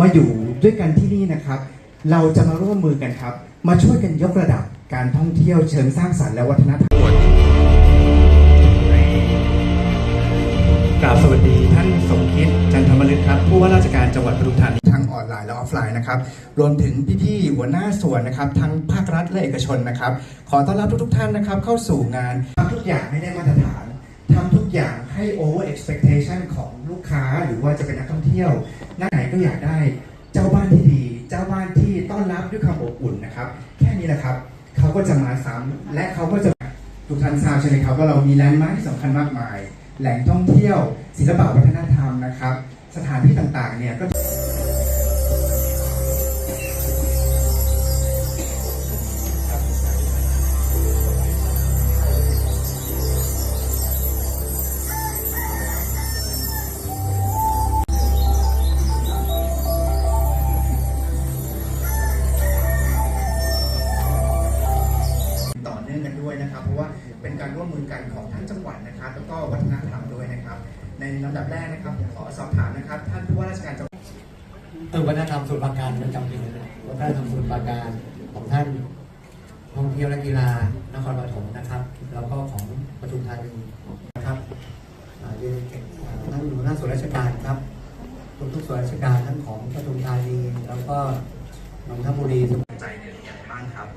มาอยู่ด้วยกันที่นี่นะครับ เราจะมาร่วมมือกันครับ มาช่วยกันยกระดับการท่องเที่ยวเชิงสร้างสรรค์และวัฒนธรรมกราบสวัสดีท่านสมคิดจันทมฤกษ์ครับผู้ว่าราชการจังหวัดปทุมธานีทั้งออนไลน์และออฟไลน์นะครับรวมถึงพี่ๆหัวหน้าส่วนนะครับทั้งภาครัฐและเอกชนนะครับ ขอต้อนรับทุกๆท่านนะครับ เข้าสู่งานทำทุกอย่างให้ได้มาตรฐาน ทำทุกอย่างให้ over expectation ของลูกค้าหรือว่าจะเป็นนักท่องเที่ยวหน้าไหนก็อยากได้เจ้าบ้านที่ดี เจ้าบ้านที่ต้อนรับด้วยความอบอุ่นนะครับ แค่นี้แหละครับเขาก็จะมาซ้ำและเขาก็จะทุกท่านทราบใช่ไหมครับว่าเรามีแลนด์มาร์คที่สำคัญมากมาย แหล่งท่องเที่ยว ศิลปะวัฒนธรรมนะครับ สถานที่ต่างๆเนี่ยก็ ด้วยนะครับ เพราะว่าเป็นการร่วมมือกันของทั้งจังหวัดนะครับ แล้วก็วัฒนธรรมด้วยนะครับ ในลำดับแรกนะครับผมขอสอบถามนะครับ ท่านผู้ว่าราชการจังหวัดเออวัฒนธรรมส่วนปราการประจำปีเลยวัฒนธรรมส่วนปราการของท่านท่องเที่ยวและกีฬานครปฐมนะครับ แล้วก็ของปทุมธานีนะครับอ่าเรียนเก่งอ่าท่านหัวหน้าส่วนราชการครับทุกทุกๆส่วนราชการทั้งของปทุมธานีแล้วก็นนทบุรีใจในอย่างบ้างครับ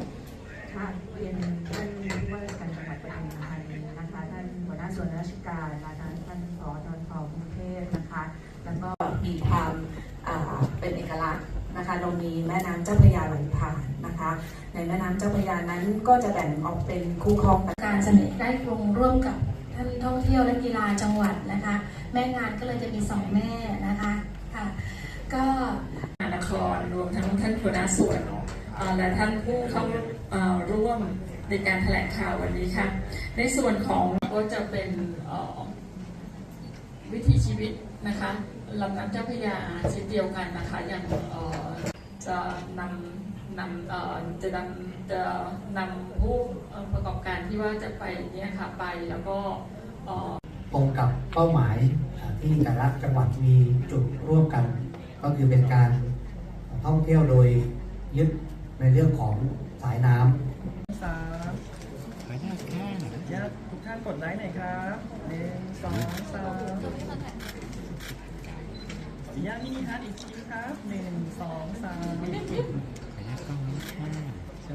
ค่ะเรียน ส่วนราชการนะคะท่านผอททกรุงเทพนะคะ แล้วก็มีความอ่าเป็นเอกลักษณ์นะคะเรามีแม่น้ำเจ้าพระยาไหลผ่านนะคะ ในแม่น้ำเจ้าพระยานั้นก็จะแบ่งออกเป็นคู่คลองการเสนอได้ลงร่วมกับท่านท่องเที่ยวและกีฬาจังหวัดนะคะ แม่งานก็เลยจะมีสองแม่นะคะค่ะก็นครรวมทั้งท่านหัวหน้าส่วนเอ่อและท่านผู้เข้าเอ่อร่วม ในการแถลงข่าววันนี้ค่ะ ในส่วนของก็จะเป็นวิถีชีวิตนะคะลำน้ำเจ้าพระยาเช่นเดียวกันนะคะอย่างจะนำนำจะนำจะนำผู้ประกอบการที่ว่าจะไปเนี่ยค่ะไปแล้วก็ตรงกับเป้าหมายอ่าที่แต่ละจังหวัดมีจุดร่วมกัน ก็คือเป็นการท่องเที่ยวโดยยึดในเรื่องของสายน้ำ สามขออนุญาตญาติทุกท่านกดไลค์หน่อยครับหนึ่ง สองสามญาติมินิฮัทอีกทีครับหนึ่งสองสามขออนุญาตกล้องนี้ค่ะเชิ